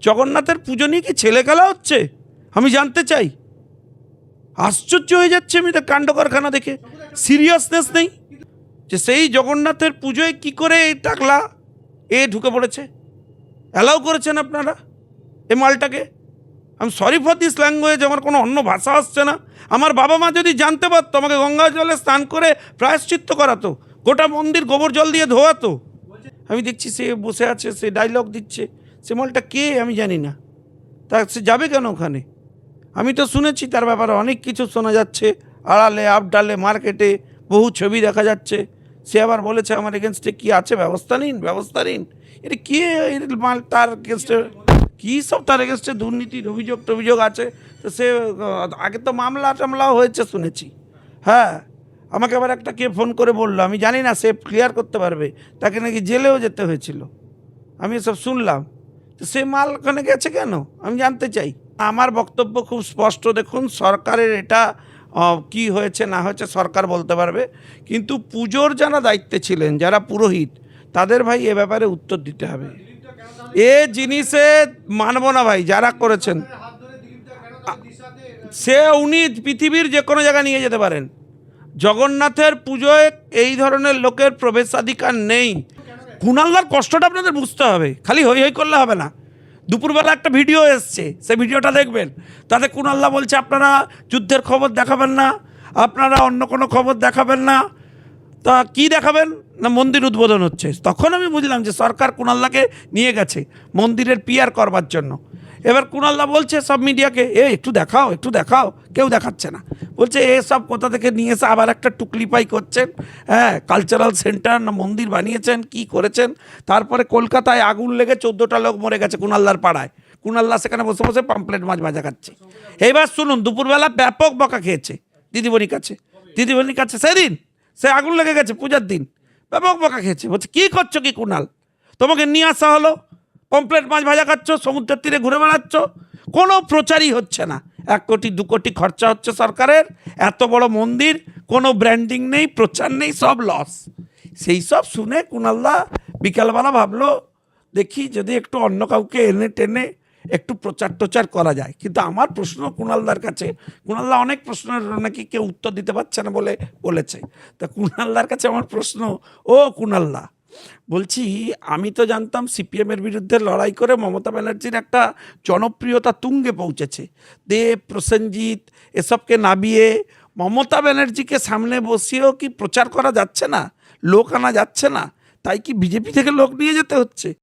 জগন্নাথের পুজো নিয়ে কি ছেলে খেলা হচ্ছে? আমি জানতে চাই। আশ্চর্য হয়ে যাচ্ছে আমি তার কাণ্ড কারখানা দেখে। সিরিয়াসনেস নেই? যে সেই জগন্নাথের পুজোয় কি করে এই টাকলা এ ঢুকে পড়েছে? অ্যালাউ করেছেন আপনারা এ মালটাকে? আমি সরি ফর দিস ল্যাঙ্গুয়েজ আমার কোনো অন্য ভাষা আসছে না। আমার বাবা মা যদি জানতে পারতো, আমাকে গঙ্গা জলে স্নান করে প্রায়শ্চিত্ত করাতো, গোটা মন্দির গোবর জল দিয়ে ধোয়াতো। আমি দেখছি সে বসে আছে, সে ডায়লগ দিচ্ছে। সে মলটা কে আমি জানি না। তা সে যাবে কেন ওখানে? আমি তো শুনেছি তার ব্যাপারে অনেক কিছু শোনা যাচ্ছে। আড়ালে, আপডালে, মার্কেটে বহু ছবি দেখা যাচ্ছে। সে আবার বলেছে আমার এগেনস্টে কি আছে? ব্যবস্থা নিন ব্যবস্থা নিন। এটা কে মাল তার এগেনস্টে কী সব তার এগেনস্টে দুর্নীতির অভিযোগ টভিযোগ আছে? তো সে, আগে তো মামলা টামলাও হয়েছে শুনেছি। হ্যাঁ আমাকে আবার একটা কে ফোন করে বলল, আমি জানি না সে ক্লিয়ার করতে পারবে। তাকে নাকি জেলেও যেতে হয়েছিল। আমি এসব শুনলাম। সে মাল ওখানে গেছে কেন? আমি জানতে চাই। আমার বক্তব্য খুব স্পষ্ট। দেখুন, সরকারের এটা কি হয়েছে, না হয়েছে সরকার বলতে পারবে। কিন্তু পুজোর যারা দায়িত্বে ছিলেন, যারা পুরোহিত, তাদের ভাই এ ব্যাপারে উত্তর দিতে হবে। এ জিনিসে মানব না ভাই, যারা করেছেন। সে উনি পৃথিবীর যে কোনো জায়গায় নিয়ে যেতে পারেন। জগন্নাথের পুজোয় এই ধরনের লোকের প্রবেশাধিকার নেই। কুণালদার কষ্টটা আপনাদের বুঝতে হবে। খালি হই হই করলে হবে না। দুপুরবেলা একটা ভিডিও এসছে, সেই ভিডিওটা দেখবেন। তাতে কুণাল্লা বলছে, আপনারা যুদ্ধের খবর দেখাবেন না, আপনারা অন্য কোনো খবর দেখাবেন না। তা কি দেখাবেন? না মন্দির উদ্বোধন হচ্ছে। তখন আমি বুঝলাম যে সরকার কুণাল্লাকে নিয়ে গেছে মন্দিরের পিয়ার করবার জন্য। এবার কুণাল্লা বলছে, সব মিডিয়াকে এ একটু দেখাও একটু দেখাও। কেউ দেখাচ্ছে না। বলছে এসব কোথা থেকে নিয়ে এসে আবার একটা টুকলিপাই করছেন? হ্যাঁ কালচারাল সেন্টার না মন্দির বানিয়েছেন, কি করেছেন? তারপরে কলকাতায় আগুন লেগে চোদ্দোটা লোক মরে গেছে কুণাল্লার পাড়ায়। কুণাল্লা সেখানে বসে বসে পাম্পলেট মাছ ভাজা খাচ্ছে। এইবার শুনুন, দুপুরবেলা ব্যাপক বকা খেয়েছে দিদিমণির কাছে। দিদিমণির কাছে সেদিন, সে আগুন লেগে গেছে পূজার দিন। ব্যাপক বকা খেয়েছে। বলছে, কী করছ কি কুনাল? তোমাকে নিয়ে আসা হলো? পম্পলেট মাছ ভাজা খাচ্ছ, সমুদ্রের তীরে ঘুরে বেড়াচ্ছ? কোনো প্রচারই হচ্ছে না। এক কোটি, দু কোটি খরচা হচ্ছে সরকারের। এত বড় মন্দির, কোনো ব্র্যান্ডিং নেই, প্রচার নেই, সব লস সেই সব শুনে কুণালদা বিকালবেলা ভাবলো, দেখি যদি একটু অন্য কাউকে এনে টেনে একটু প্রচার টোচার করা যায়। কিন্তু আমার প্রশ্ন কুণালদার কাছে, কুণালদা অনেক প্রশ্নের নাকি কেউ উত্তর দিতে পারছে না বলে বলেছে। তা কুণালদার কাছে আমার প্রশ্ন, ও কুণালদা বলছি, আমি তো জানতাম সিপিএমের বিরুদ্ধে লড়াই করে মমতা ব্যানার্জির একটা জনপ্রিয়তা তুঙ্গে পৌঁছেছে। দেব, প্রসেনজিৎ, এসবকে নাবিয়ে মমতা ব্যানার্জিকে সামনে বসিয়েও কি প্রচার করা যাচ্ছে না? লোক আনা যাচ্ছে না? তাই কি বিজেপি থেকে লোক নিয়ে যেতে হচ্ছে?